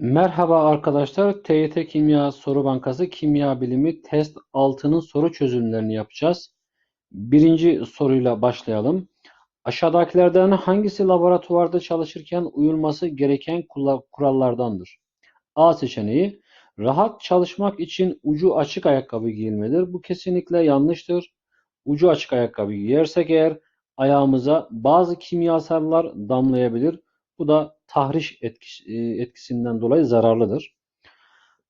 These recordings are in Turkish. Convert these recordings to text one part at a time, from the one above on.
Merhaba arkadaşlar. TYT Kimya Soru Bankası Kimya Bilimi Test 6'nın soru çözümlerini yapacağız. Birinci soruyla başlayalım. Aşağıdakilerden hangisi laboratuvarda çalışırken uyulması gereken kurallardandır? A seçeneği rahat çalışmak için ucu açık ayakkabı giyilmelidir. Bu kesinlikle yanlıştır. Ucu açık ayakkabı giyersek eğer ayağımıza bazı kimyasallar damlayabilir. Bu da tahriş e, etkisinden dolayı zararlıdır.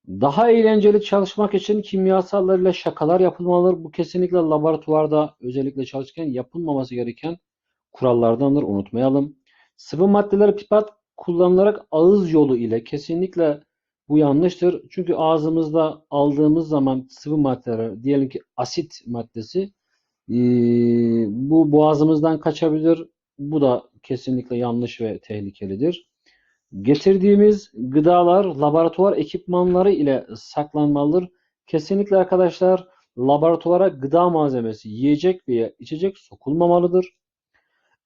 Daha eğlenceli çalışmak için kimyasallarla şakalar yapılmalıdır. Bu kesinlikle laboratuvarda özellikle çalışırken yapılmaması gereken kurallardandır. Unutmayalım. Sıvı maddeler pipet kullanılarak ağız yolu ile kesinlikle bu yanlıştır. Çünkü ağzımızda aldığımız zaman sıvı maddeler, diyelim ki asit maddesi ee, bu boğazımızdan kaçabilir. Bu da kesinlikle yanlış ve tehlikelidir. Getirdiğimiz gıdalar laboratuvar ekipmanları ile saklanmalıdır. Kesinlikle arkadaşlar laboratuvara gıda malzemesi, yiyecek veya içecek sokulmamalıdır.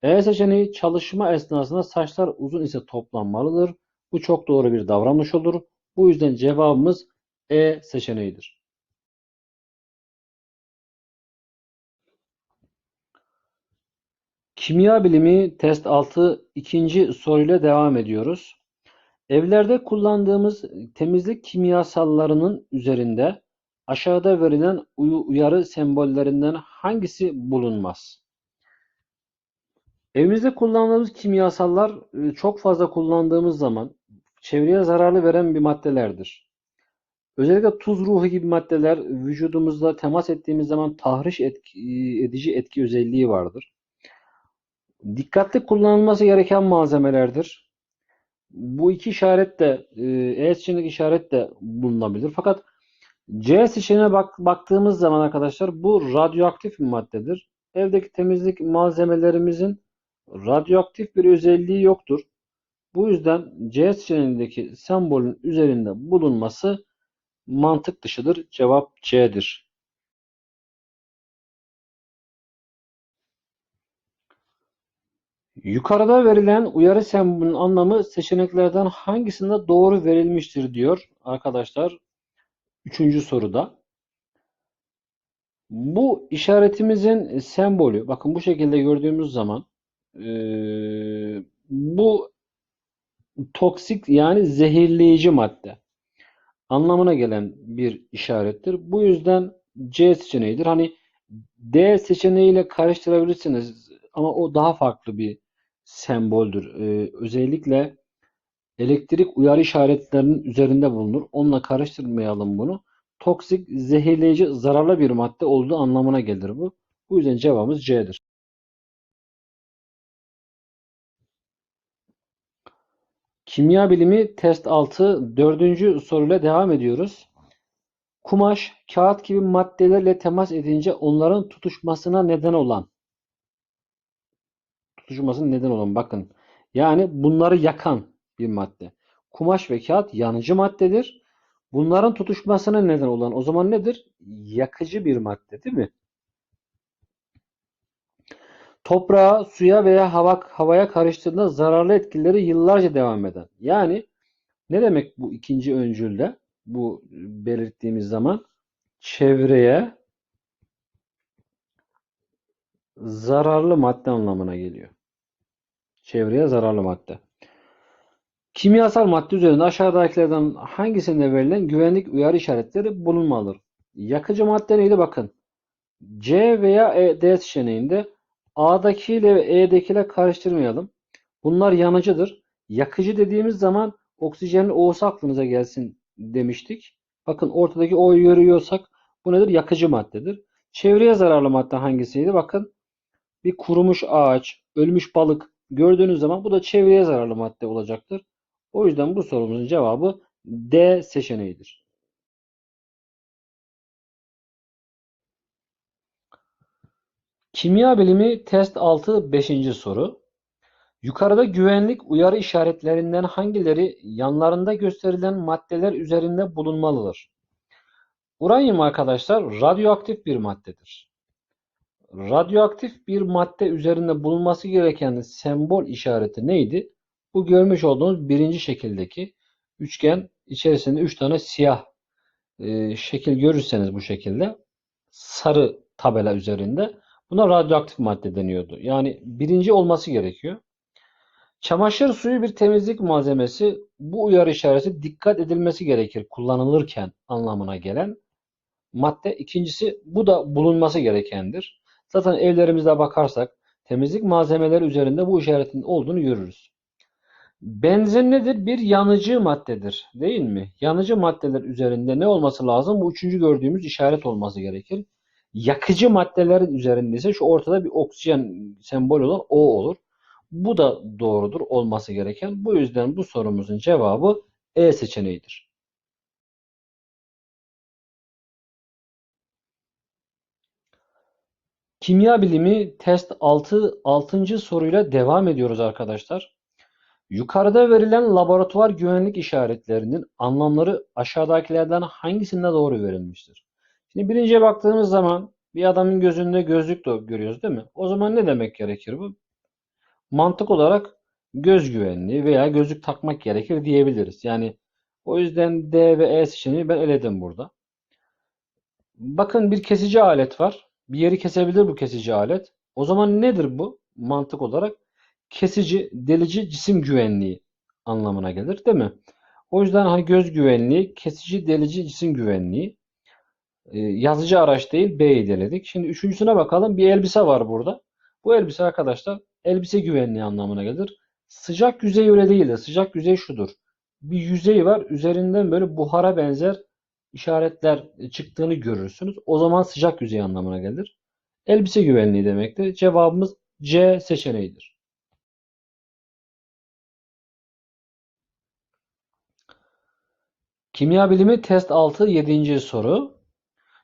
E seçeneği çalışma esnasında saçlar uzun ise toplanmalıdır. Bu çok doğru bir davranış olur. Bu yüzden cevabımız E seçeneğidir. Kimya bilimi test 6 ikinci soruyla devam ediyoruz. Evlerde kullandığımız temizlik kimyasallarının üzerinde aşağıda verilen uyarı sembollerinden hangisi bulunmaz? Evimizde kullandığımız kimyasallar e, çok fazla kullandığımız zaman çevreye zararlı veren bir maddelerdir. Özellikle tuz ruhu gibi maddeler vücudumuzda temas ettiğimiz zaman tahriş etki- edici etki özelliği vardır. Dikkatli kullanılması gereken malzemelerdir. Bu iki işaret de e, E seçeneğindeki işaret de bulunabilir. Fakat C seçeneğine bak, baktığımız zaman arkadaşlar bu radyoaktif bir maddedir. Evdeki temizlik malzemelerimizin radyoaktif bir özelliği yoktur. Bu yüzden C seçeneğindeki sembolün üzerinde bulunması mantık dışıdır. Cevap C'dir. Yukarıda verilen uyarı sembolünün anlamı seçeneklerden hangisinde doğru verilmiştir diyor arkadaşlar. Üçüncü soruda. Bu işaretimizin sembolü, bakın bu şekilde gördüğümüz zaman eee, bu toksik yani zehirleyici madde anlamına gelen bir işarettir. Bu yüzden C seçeneğidir. Hani D seçeneğiyle karıştırabilirsiniz ama o daha farklı bir semboldür. Ee, özellikle elektrik uyarı işaretlerinin üzerinde bulunur. Onunla karıştırmayalım bunu. Toksik, zehirleyici, zararlı bir madde olduğu anlamına gelir bu. Bu yüzden cevabımız C'dir. Kimya bilimi test 6 dördüncü soruyla devam ediyoruz. Kumaş, kağıt gibi maddelerle temas edince onların tutuşmasına neden olan tutuşmasına neden olan bakın. Yani bunları yakan bir madde. Kumaş ve kağıt yanıcı maddedir. Bunların tutuşmasına neden olan o zaman nedir? Yakıcı bir madde değil mi? Toprağa, suya veya hava, havaya karıştığında zararlı etkileri yıllarca devam eden. Yani ne demek bu ikinci öncülde? Bu belirttiğimiz zaman çevreye zararlı madde anlamına geliyor. Çevreye zararlı madde. Kimyasal madde üzerinde aşağıdakilerden hangisinde verilen güvenlik uyarı işaretleri bulunmalıdır? Yakıcı madde neydi? Bakın. C veya E, D seçeneğinde A'daki ile E'dekiyle karıştırmayalım. Bunlar yanıcıdır. Yakıcı dediğimiz zaman oksijenin O'su aklınıza gelsin demiştik. Bakın ortadaki O'yu görüyorsak bu nedir? Yakıcı maddedir. Çevreye zararlı madde hangisiydi? Bakın bir kurumuş ağaç, ölmüş balık gördüğünüz zaman bu da çevreye zararlı madde olacaktır. O yüzden bu sorumuzun cevabı D seçeneğidir. Kimya bilimi test 6 5. soru. Yukarıda güvenlik uyarı işaretlerinden hangileri yanlarında gösterilen maddeler üzerinde bulunmalıdır? Uranyum arkadaşlar radyoaktif bir maddedir. Radyoaktif bir madde üzerinde bulunması gereken sembol işareti neydi? Bu görmüş olduğunuz birinci şekildeki üçgen içerisinde 3 tane siyah e, şekil görürseniz bu şekilde sarı tabela üzerinde buna radyoaktif madde deniyordu. Yani birinci olması gerekiyor. Çamaşır suyu bir temizlik malzemesi. Bu uyarı işareti dikkat edilmesi gerekir kullanılırken anlamına gelen madde. İkincisi bu da bulunması gerekendir. Zaten evlerimizde bakarsak temizlik malzemeleri üzerinde bu işaretin olduğunu görürüz. Benzin nedir? Bir yanıcı maddedir. Değil mi? Yanıcı maddeler üzerinde ne olması lazım? Bu üçüncü gördüğümüz işaret olması gerekir. Yakıcı maddelerin üzerinde ise şu ortada bir oksijen sembol olan O olur. Bu da doğrudur olması gereken. Bu yüzden bu sorumuzun cevabı E seçeneğidir. Kimya bilimi test 6 6. soruyla devam ediyoruz arkadaşlar. Yukarıda verilen laboratuvar güvenlik işaretlerinin anlamları aşağıdakilerden hangisinde doğru verilmiştir? Şimdi birinciye baktığımız zaman bir adamın gözünde gözlük de görüyoruz değil mi? O zaman ne demek gerekir bu? Mantık olarak göz güvenliği veya gözlük takmak gerekir diyebiliriz. Yani o yüzden D ve E seçeneği ben eledim burada. Bakın bir kesici alet var. Bir yeri kesebilir bu kesici alet. O zaman nedir bu? Mantık olarak kesici, delici cisim güvenliği anlamına gelir değil mi? O yüzden hani göz güvenliği, kesici, delici cisim güvenliği. Ee, yazıcı araç değil B'yi deledik. Şimdi üçüncüsüne bakalım. Bir elbise var burada. Bu elbise arkadaşlar elbise güvenliği anlamına gelir. Sıcak yüzey öyle değil de sıcak yüzey şudur. Bir yüzey var. Üzerinden böyle buhara benzer işaretler çıktığını görürsünüz. O zaman sıcak yüzey anlamına gelir. Elbise güvenliği demektir. Cevabımız C seçeneğidir. Kimya bilimi test 6 7. soru.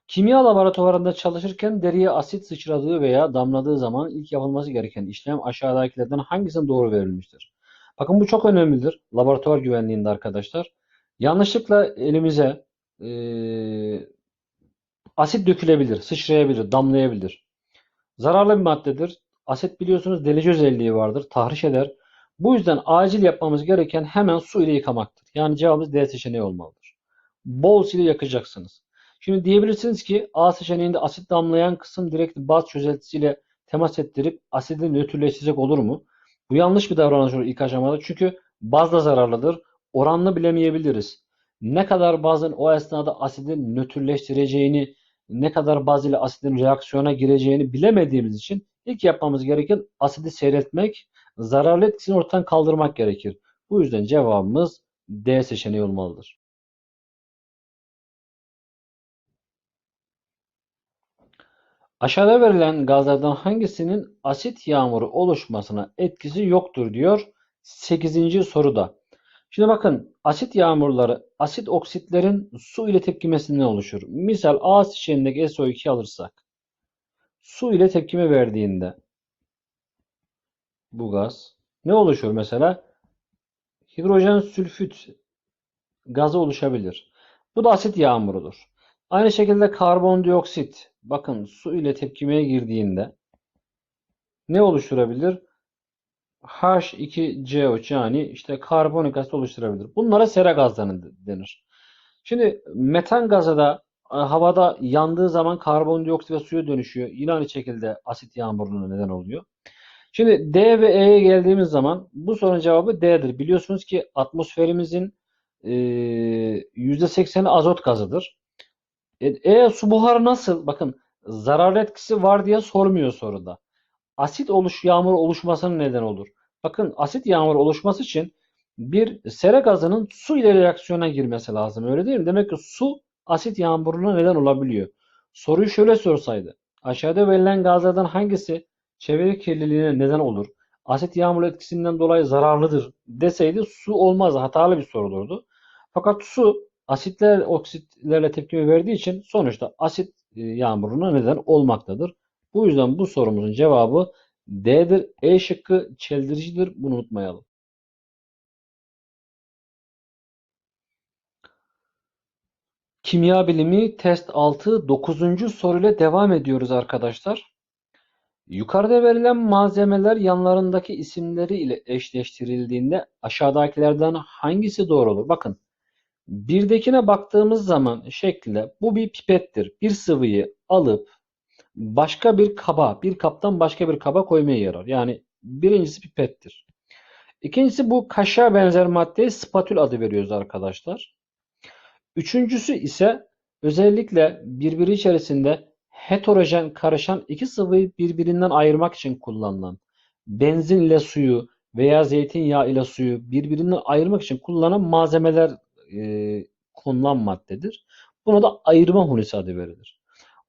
Kimya laboratuvarında çalışırken deriye asit sıçradığı veya damladığı zaman ilk yapılması gereken işlem aşağıdakilerden hangisinin doğru verilmiştir? Bakın bu çok önemlidir. Laboratuvar güvenliğinde arkadaşlar. Yanlışlıkla elimize e, asit dökülebilir, sıçrayabilir, damlayabilir. Zararlı bir maddedir. Asit biliyorsunuz delici özelliği vardır, tahriş eder. Bu yüzden acil yapmamız gereken hemen su ile yıkamaktır. Yani cevabımız D seçeneği olmalıdır. Bol su ile yakacaksınız. Şimdi diyebilirsiniz ki A seçeneğinde asit damlayan kısım direkt baz çözeltisiyle temas ettirip asidi nötrleştirecek olur mu? Bu yanlış bir davranış olur ilk aşamada. Çünkü baz da zararlıdır. Oranını bilemeyebiliriz. Ne kadar bazın o esnada asidi nötrleştireceğini, ne kadar baz ile asidin reaksiyona gireceğini bilemediğimiz için ilk yapmamız gereken asidi seyretmek, zararlı etkisini ortadan kaldırmak gerekir. Bu yüzden cevabımız D seçeneği olmalıdır. Aşağıda verilen gazlardan hangisinin asit yağmuru oluşmasına etkisi yoktur diyor 8. soruda. Şimdi bakın asit yağmurları asit oksitlerin su ile tepkimesinden oluşur. Misal A seçeneğindeki SO2 alırsak su ile tepkime verdiğinde bu gaz ne oluşur mesela? Hidrojen sülfüt gazı oluşabilir. Bu da asit yağmurudur. Aynı şekilde karbondioksit bakın su ile tepkimeye girdiğinde ne oluşturabilir? H2CO3 yani işte karbonik asit oluşturabilir. Bunlara sera gazları denir. Şimdi metan gazı da e, havada yandığı zaman karbondioksit ve suya dönüşüyor. Yine aynı şekilde asit yağmuruna neden oluyor. Şimdi D ve E'ye geldiğimiz zaman bu sorunun cevabı D'dir. Biliyorsunuz ki atmosferimizin %80'i azot gazıdır. E, e, su buharı nasıl? Bakın zararlı etkisi var diye sormuyor soruda. Asit oluş yağmur oluşmasının neden olur. Bakın asit yağmur oluşması için bir sera gazının su ile reaksiyona girmesi lazım. Öyle değil mi? Demek ki su asit yağmuruna neden olabiliyor. Soruyu şöyle sorsaydı. Aşağıda verilen gazlardan hangisi çevre kirliliğine neden olur? Asit yağmur etkisinden dolayı zararlıdır deseydi su olmaz. Hatalı bir soru olurdu. Fakat su asitler oksitlerle tepkime verdiği için sonuçta asit e, yağmuruna neden olmaktadır. Bu yüzden bu sorumuzun cevabı D'dir. E şıkkı çeldiricidir. Bunu unutmayalım. Kimya bilimi test 6 9. soruyla devam ediyoruz arkadaşlar. Yukarıda verilen malzemeler yanlarındaki isimleri ile eşleştirildiğinde aşağıdakilerden hangisi doğru olur? Bakın Birdekine baktığımız zaman şekli bu bir pipettir. Bir sıvıyı alıp başka bir kaba, bir kaptan başka bir kaba koymaya yarar. Yani birincisi pipettir. İkincisi bu kaşığa benzer maddeye spatül adı veriyoruz arkadaşlar. Üçüncüsü ise özellikle birbiri içerisinde heterojen karışan iki sıvıyı birbirinden ayırmak için kullanılan benzin ile suyu veya zeytinyağı ile suyu birbirinden ayırmak için kullanılan malzemeler e, konulan maddedir. Buna da ayırma hunisi adı verilir.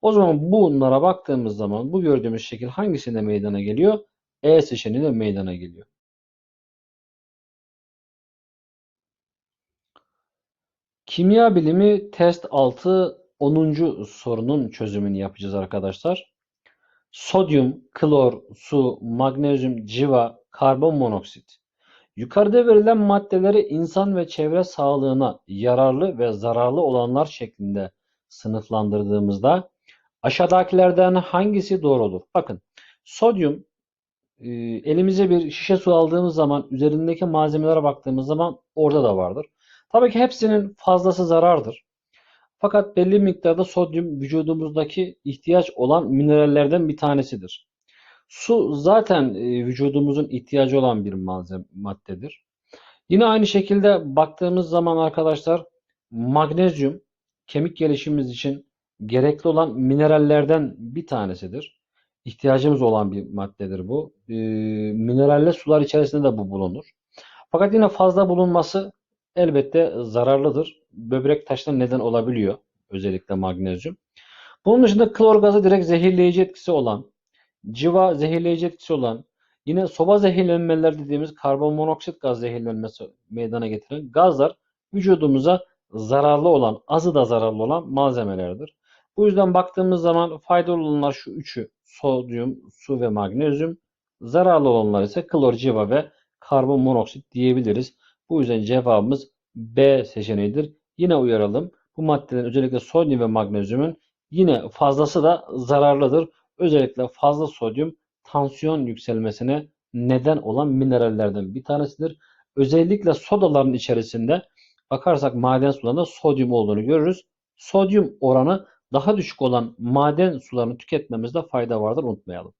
O zaman bunlara baktığımız zaman bu gördüğümüz şekil hangisinde meydana geliyor? E seçeneğinde meydana geliyor. Kimya bilimi test 6 10. sorunun çözümünü yapacağız arkadaşlar. Sodyum, klor, su, magnezyum, civa, karbon monoksit. Yukarıda verilen maddeleri insan ve çevre sağlığına yararlı ve zararlı olanlar şeklinde sınıflandırdığımızda aşağıdakilerden hangisi doğru olur? Bakın sodyum e, elimize bir şişe su aldığımız zaman üzerindeki malzemelere baktığımız zaman orada da vardır. Tabii ki hepsinin fazlası zarardır. Fakat belli miktarda sodyum vücudumuzdaki ihtiyaç olan minerallerden bir tanesidir. Su zaten e, vücudumuzun ihtiyacı olan bir malzeme maddedir. Yine aynı şekilde baktığımız zaman arkadaşlar magnezyum kemik gelişimimiz için gerekli olan minerallerden bir tanesidir. İhtiyacımız olan bir maddedir bu. E, mineralle sular içerisinde de bu bulunur. Fakat yine fazla bulunması elbette zararlıdır. Böbrek taşına neden olabiliyor. Özellikle magnezyum. Bunun dışında klor gazı direkt zehirleyici etkisi olan, civa zehirleyici etkisi olan, yine soba zehirlenmeler dediğimiz karbon monoksit gaz zehirlenmesi meydana getiren gazlar vücudumuza zararlı olan, azı da zararlı olan malzemelerdir. Bu yüzden baktığımız zaman faydalı olanlar şu üçü. Sodyum, su ve magnezyum. Zararlı olanlar ise klor, civa ve karbon monoksit diyebiliriz. Bu yüzden cevabımız B seçeneğidir. Yine uyaralım. Bu maddelerin özellikle sodyum ve magnezyumun yine fazlası da zararlıdır. Özellikle fazla sodyum tansiyon yükselmesine neden olan minerallerden bir tanesidir. Özellikle sodaların içerisinde bakarsak maden sularında sodyum olduğunu görürüz. Sodyum oranı daha düşük olan maden sularını tüketmemizde fayda vardır unutmayalım.